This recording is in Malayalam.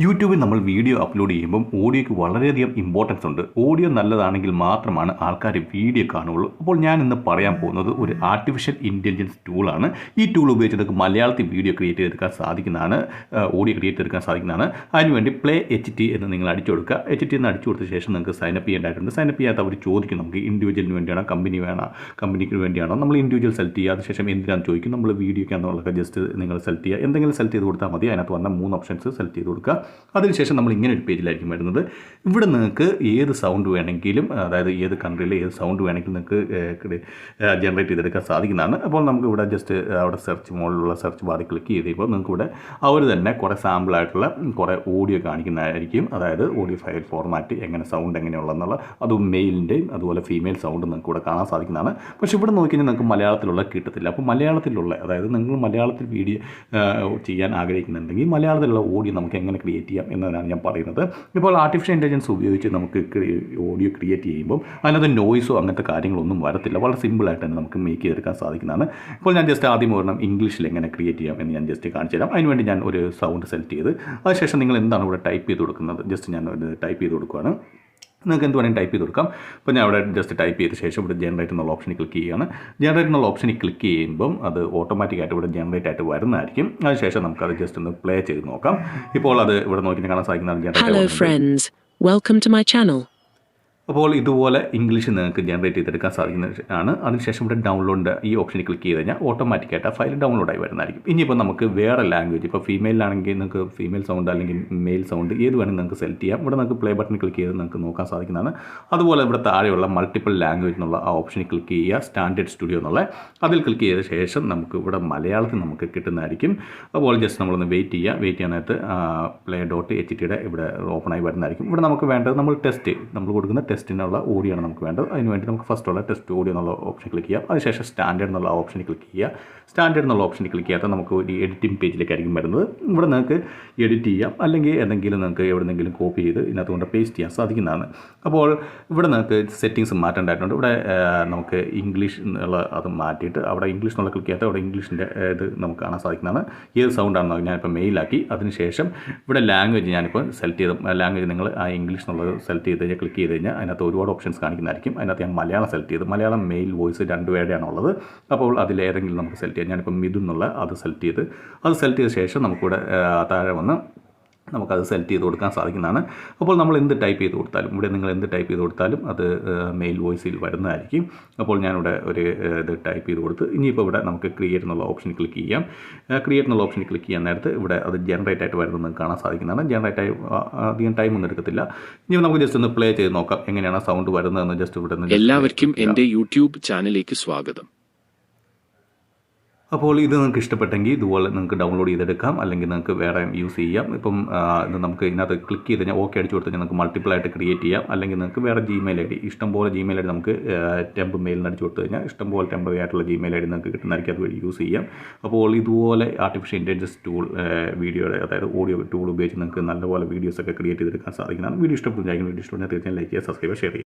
യൂട്യൂബിൽ നമ്മൾ വീഡിയോ അപ്ലോഡ് ചെയ്യുമ്പം ഓഡിയോയ്ക്ക് വളരെയധികം ഇമ്പോർട്ടൻസ് ഉണ്ട്. ഓഡിയോ നല്ലതാണെങ്കിൽ മാത്രമാണ് ആൾക്കാർ വീഡിയോ കാണുകയുള്ളൂ. അപ്പോൾ ഞാൻ ഇന്ന് പറയാൻ പോകുന്നത് ഒരു ആർട്ടിഫിഷ്യൽ ഇന്റലിജൻസ് ടൂളാണ് ഈ ടൂൾ ഉപയോഗിച്ച് നമുക്ക് മലയാളത്തിൽ വീഡിയോ ക്രിയേറ്റ് ചെയ്തെടുക്കാൻ സാധിക്കുന്നതാണ്. ഓഡിയോ ക്രിയേറ്റ് ചെയ്തെടുക്കാൻ സാധിക്കുന്നതാണ്. അതിനുവേണ്ടി പ്ലേ എച്ച് ടി എന്ന് നിങ്ങൾ അടിച്ചു കൊടുക്കുക. എച്ച് ടി എന്ന് അടിച്ചു കൊടുത്ത ശേഷം നിങ്ങൾക്ക് സൈനപ്പ് ചെയ്യേണ്ടതായിട്ടുണ്ട്. സൈനപ്പ് ചെയ്യാത്ത അവർ ചോദിക്കും നമുക്ക് ഇൻഡിവിജ്വലിന് വേണ്ടിയാണോ കമ്പനി വേണോ കമ്പനിക്ക് വേണ്ടിയാണോ? നമ്മൾ ഇൻഡിവിജ്വൽ സെലക്ട് ചെയ്യുക. അതിനുശേഷം എന്തിനാണെന്ന് ചോദിക്കും. നമ്മൾ വീഡിയോയ്ക്കാണെന്നുള്ളത് ജസ്റ്റ് നിങ്ങൾ സെലക്ട് ചെയ്യുക. എന്തെങ്കിലും സെലക്ട് ചെയ്ത് കൊടുത്താൽ മതി. അതിനകത്ത് വന്ന മൂന്ന് ഓപ്ഷൻസ് സെലക്ട് ചെയ്ത് കൊടുക്കുക. അതിനുശേഷം നമ്മൾ ഇങ്ങനെ ഒരു പേജിലായിരിക്കും വരുന്നത്. ഇവിടെ നിങ്ങൾക്ക് ഏത് സൗണ്ട് വേണമെങ്കിലും അതായത് ഏത് കൺട്രിയിലെ ഏത് സൗണ്ട് വേണമെങ്കിലും നിങ്ങൾക്ക് ജനറേറ്റ് ചെയ്തെടുക്കാൻ സാധിക്കുന്നതാണ്. അപ്പോൾ നമുക്ക് ഇവിടെ ജസ്റ്റ് അവിടെ സെർച്ച് മോളിലുള്ള സെർച്ച് ബാറിൽ ക്ലിക്ക് ചെയ്തപ്പോൾ നിങ്ങൾക്ക് ഇവിടെ അവർ തന്നെ കുറേ സാമ്പിളായിട്ടുള്ള കുറേ ഓഡിയോ കാണിക്കുന്നതായിരിക്കും. അതായത് ഓഡിയോ ഫയൽ ഫോർമാറ്റ് എങ്ങനെ സൗണ്ട് എങ്ങനെയുള്ളതെന്നുള്ള അതും മെയിലിന്റെയും അതുപോലെ ഫീമെയിൽ സൗണ്ടും നിങ്ങൾക്ക് ഇവിടെ കാണാൻ സാധിക്കുന്നതാണ്. പക്ഷേ ഇവിടെ നോക്കിക്കഴിഞ്ഞാൽ നിങ്ങൾക്ക് മലയാളത്തിലുള്ള കിട്ടത്തില്ല. അപ്പോൾ മലയാളത്തിലുള്ള അതായത് നിങ്ങൾ മലയാളത്തിൽ വീഡിയോ ചെയ്യാൻ ആഗ്രഹിക്കുന്നുണ്ടെങ്കിൽ മലയാളത്തിലുള്ള ഓഡിയോ നമുക്ക് എങ്ങനെ ക്രിയേറ്റ് ചെയ്യാം എന്നതാണ് ഞാൻ പറയുന്നത്. ഇപ്പോൾ ആർട്ടിഫിഷ്യൽ ഇന്റലിജൻസ് ഉപയോഗിച്ച് നമുക്ക് ഓഡിയോ ക്രിയേറ്റ് ചെയ്യുമ്പോൾ അതിനകത്ത് നോയ്സോ അങ്ങനത്തെ കാര്യങ്ങളൊന്നും വരത്തില്ല. വളരെ സിമ്പിളായിട്ട് തന്നെ നമുക്ക് മേക്ക് ചെയ്തെടുക്കാൻ സാധിക്കുന്നതാണ്. ഇപ്പോൾ ഞാൻ ജസ്റ്റ് ആദ്യം ഒരെണ്ണം ഇംഗ്ലീഷിൽ എങ്ങനെ ക്രിയേറ്റ് ചെയ്യാം എന്ന് ഞാൻ ജസ്റ്റ് കാണിച്ചു തരാം. അതിനുവേണ്ടി ഞാൻ ഒരു സൗണ്ട് സെലക്ട് ചെയ്ത് അതിനുശേഷം നിങ്ങൾ എന്താണ് ഇവിടെ ടൈപ്പ് ചെയ്ത് കൊടുക്കുന്നത്? ജസ്റ്റ് ഞാൻ ടൈപ്പ് ചെയ്ത് കൊടുക്കുകയാണ് നിങ്ങൾക്ക് എന്ത് വേണമെങ്കിൽ ടൈപ്പ് ചെയ്ത് കൊടുക്കാം. അപ്പോൾ ഞാൻ അവിടെ ജസ്റ്റ് ടൈപ്പ് ചെയ്ത ശേഷം ഇവിടെ ജനറേറ്റ് എന്നുള്ള ഓപ്ഷനിൽ ക്ലിക്ക് ചെയ്യുകയാണ്. ജനറേറ്റ് എന്നുള്ള ഓപ്ഷനിൽ ക്ലിക്ക് ചെയ്യുമ്പം അത് ഓട്ടോമാറ്റിക്കായിട്ട് ഇവിടെ ജനറേറ്റ് ആയിട്ട് വരുന്നതായിരിക്കും. അതിനുശേഷം നമുക്കത് ജസ്റ്റ് ഒന്ന് പ്ലേ ചെയ്ത് നോക്കാം. ഇപ്പോൾ അത് ഇവിടെ നോക്കി കാണാൻ സാധിക്കുന്നതാണ് hello generate welcome to my channel. അപ്പോൾ ഇതുപോലെ ഇംഗ്ലീഷ് നിങ്ങൾക്ക് ജനറേറ്റ് ചെയ്തെടുക്കാൻ സാധിക്കുന്ന ആണ്. അതിനുശേഷം ഇവിടെ ഡൗൺലോഡ് ഈ ഓപ്ഷനിൽ ക്ലിക്ക് ചെയ്ത് കഴിഞ്ഞാൽ ഓട്ടോമാറ്റിക്കായിട്ട് ആ ഫയൽ ഡൗൺലോഡായി വരുന്നതായിരിക്കും. ഇനിയിപ്പോൾ നമുക്ക് വേറെ ലാംഗ്വേജ് ഇപ്പോൾ ഫീമെയിലാണെങ്കിൽ നിങ്ങൾക്ക് ഫീമെയിൽ സൗണ്ട് അല്ലെങ്കിൽ മെയിൽ സൗണ്ട് ഏത് വേണമെങ്കിൽ നിങ്ങൾക്ക് സെലക്ട് ചെയ്യാം. ഇവിടെ നിങ്ങൾക്ക് പ്ലേ ബട്ടൺ ക്ലിക്ക് ചെയ്ത് നിങ്ങൾക്ക് നോക്കാൻ സാധിക്കുന്നതാണ്. അതുപോലെ ഇവിടെ താഴെയുള്ള മൾട്ടിപ്പിൾ ലാംഗ്വേജ് എന്നുള്ള ആ ഓപ്ഷനിൽ ക്ലിക്ക് ചെയ്യുക സ്റ്റാൻഡേർഡ് സ്റ്റുഡിയോ എന്നുള്ള. അതിൽ ക്ലിക്ക് ചെയ്ത ശേഷം നമുക്ക് ഇവിടെ മലയാളത്തിൽ നമുക്ക് കിട്ടുന്നതായിരിക്കും. അപ്പോൾ ജസ്റ്റ് നമ്മളൊന്ന് വെയിറ്റ് ചെയ്യുക. വെയിറ്റ് ചെയ്യാനായിട്ട് പ്ലേ ഡോട്ട് എച്ച് ടിയുടെ ഇവിടെ ഓപ്പണായി വരുന്നതായിരിക്കും. ഇവിടെ നമുക്ക് വേണ്ടത് നമ്മൾ ടെസ്റ്റ് നമ്മൾ കൊടുക്കുന്ന ടെസ്റ്റിനുള്ള ഓഡിയോ ആണ് നമുക്ക് വേണ്ടത്. അതിന് വേണ്ടി നമുക്ക് ഫസ്റ്റ് ഉള്ള ടെസ്റ്റ് ഓഡിയോ എന്നുള്ള ഓപ്ഷൻ ക്ലിക്ക് ചെയ്യാം. അതിനുശേഷം സ്റ്റാൻഡേർഡ് എന്നുള്ള ഓപ്ഷൻ ക്ലിക്ക് ചെയ്യുക. സ്റ്റാൻഡേർഡ് എന്നുള്ള ഓപ്ഷൻ ക്ലിക്ക് ചെയ്യാത്ത നമുക്ക് ഒരു എഡിറ്റിംഗ് പേജിലേക്കായിരിക്കും വരുന്നത്. ഇവിടെ നിങ്ങൾക്ക് എഡിറ്റ് ചെയ്യാം. അല്ലെങ്കിൽ എന്തെങ്കിലും നിങ്ങൾക്ക് എവിടെന്നെങ്കിലും കോപ്പി ചെയ്ത് ഇതിനകത്ത് കൊണ്ട് പേസ്റ്റ് ചെയ്യാൻ സാധിക്കുന്നതാണ്. അപ്പോൾ ഇവിടെ നിങ്ങൾക്ക് സെറ്റിങ്സ് മാറ്റേണ്ടതായിട്ടുണ്ട്. ഇവിടെ നമുക്ക് ഇംഗ്ലീഷ് എന്നുള്ള അത് മാറ്റിയിട്ട് അവിടെ ഇംഗ്ലീഷ് എന്നുള്ള ക്ലിക്ക് ചെയ്യാത്ത അവിടെ ഇംഗ്ലീഷിന്റെ ഇത് നമുക്ക് കാണാൻ സാധിക്കുന്നതാണ്. ഏത് സൗണ്ടാണെന്നോ ഞാനിപ്പോൾ മെയിലാക്കി അതിനുശേഷം ഇവിടെ ലാംഗ്വേജ് ഞാനിപ്പോൾ സെലക്ട് ചെയ്ത് ലാംഗ്വേജ് നിങ്ങൾ ആ ഇംഗ്ലീഷ് എന്നുള്ളത് സെലക്ട് ചെയ്ത് കഴിഞ്ഞാൽ ക്ലിക്ക് ചെയ്ത് കഴിഞ്ഞാൽ അതിനകത്ത് ഒരുപാട് ഓപ്ഷൻസ് കാണിക്കുന്നതായിരിക്കും. അതിനകത്ത് ഞാൻ മലയാളം സെലക്ട് ചെയ്ത്. മലയാളം മെയിൽ വോയിസ് രണ്ടുപേരുടെയാണ് ഉള്ളത് അപ്പോൾ അതിലേതെങ്കിലും നമുക്ക് സെലക്ട് ചെയ്യാം. ഞാനിപ്പോൾ മിഥുൻ എന്നുള്ള അത് സെലക്ട് ചെയ്ത്. അത് സെലക്ട് ചെയ്ത ശേഷം നമുക്കിവിടെ താഴെ വന്ന് നമുക്കത് സെലക്ട് ചെയ്ത് കൊടുക്കാൻ സാധിക്കുന്നതാണ്. അപ്പോൾ നമ്മൾ എന്ത് ടൈപ്പ് ചെയ്ത് കൊടുത്താലും ഇവിടെ നിങ്ങൾ എന്ത് ടൈപ്പ് ചെയ്ത് കൊടുത്താലും അത് മെയിൽ വോയിസിൽ വരുന്നതായിരിക്കും. അപ്പോൾ ഞാനിവിടെ ഒരു ഇത് ടൈപ്പ് ചെയ്ത് കൊടുത്ത് ഇനിയിപ്പോൾ ഇവിടെ നമുക്ക് ക്രിയേറ്റ് എന്നുള്ള ഓപ്ഷൻ ക്ലിക്ക് ചെയ്യാം. ക്രിയേറ്റ് എന്നുള്ള ഓപ്ഷൻ ക്ലിക്ക് ചെയ്യാൻ നേരത്ത് ഇവിടെ അത് ജനറേറ്റ് ആയിട്ട് വരുന്നത് കാണാൻ സാധിക്കുന്നതാണ്. ജനറേറ്റ് ആയി അധികം ടൈം ഒന്നും എടുക്കത്തില്ല. ഇനി നമുക്ക് ജസ്റ്റ് ഒന്ന് പ്ലേ ചെയ്ത് നോക്കാം എങ്ങനെയാണ് സൗണ്ട് വരുന്നതെന്ന് ജസ്റ്റ് ഇവിടെ എല്ലാവർക്കും എന്റെ യൂട്യൂബ് ചാനലിലേക്ക് സ്വാഗതം. അപ്പോൾ ഇത് നിങ്ങൾക്ക് ഇഷ്ടപ്പെട്ടെങ്കിൽ ഇതുപോലെ നിങ്ങൾക്ക് ഡൗൺലോഡ് ചെയ്തെടുക്കാം. അല്ലെങ്കിൽ നിങ്ങൾക്ക് വേറെ യൂസ് ചെയ്യാം. ഇപ്പം ഇത് നമുക്ക് ഇതിനകത്ത് ക്ലിക്ക് ചെയ്ത് കഴിഞ്ഞാൽ ഓക്കെ അടിച്ചു കൊടുത്ത് കഴിഞ്ഞാൽ നമുക്ക് മൾട്ടിപ്പിൾ ആയിട്ട് ക്രിയേറ്റ് ചെയ്യാം. അല്ലെങ്കിൽ നിങ്ങൾക്ക് വേറെ ജിമെയിൽ ഐ ഡി ഇഷ്ടംപോലെ ജിമെയിൽ ഐ ഡി നമുക്ക് ടെമ്പ് മെയിലിന് അടിച്ചു കൊടുത്തു കഴിഞ്ഞാൽ ഇഷ്ടംപോലെ ടെമ്പററി ആയിട്ടുള്ള ജിമെയിൽ ഐ ഡി നിങ്ങൾക്ക് കിട്ടുന്നതായിരിക്കും. അതുവഴി യൂസ് ചെയ്യാം. അപ്പോൾ ഇതുപോലെ ആർട്ടിഫിഷ്യൽ ഇന്റലിജൻസ് ടൂൾ വീഡിയോയുടെ അതായത് ഓഡിയോ ടൂൾ ഉപയോഗിച്ച് നിങ്ങൾക്ക് നല്ലപോലെ വീഡിയോസൊക്കെ ക്രിയേറ്റ് ചെയ്തെടുക്കാൻ സാധിക്കുന്നതാണ്. വീഡിയോ ഇഷ്ടപ്പെടുന്ന വീഡിയോ ഇഷ്ടപ്പെടുന്ന തീർച്ചയായും ലൈക്ക് ചെയ്യുക സബ്സ്ക്രൈബ് ഷെയർ ചെയ്യുക.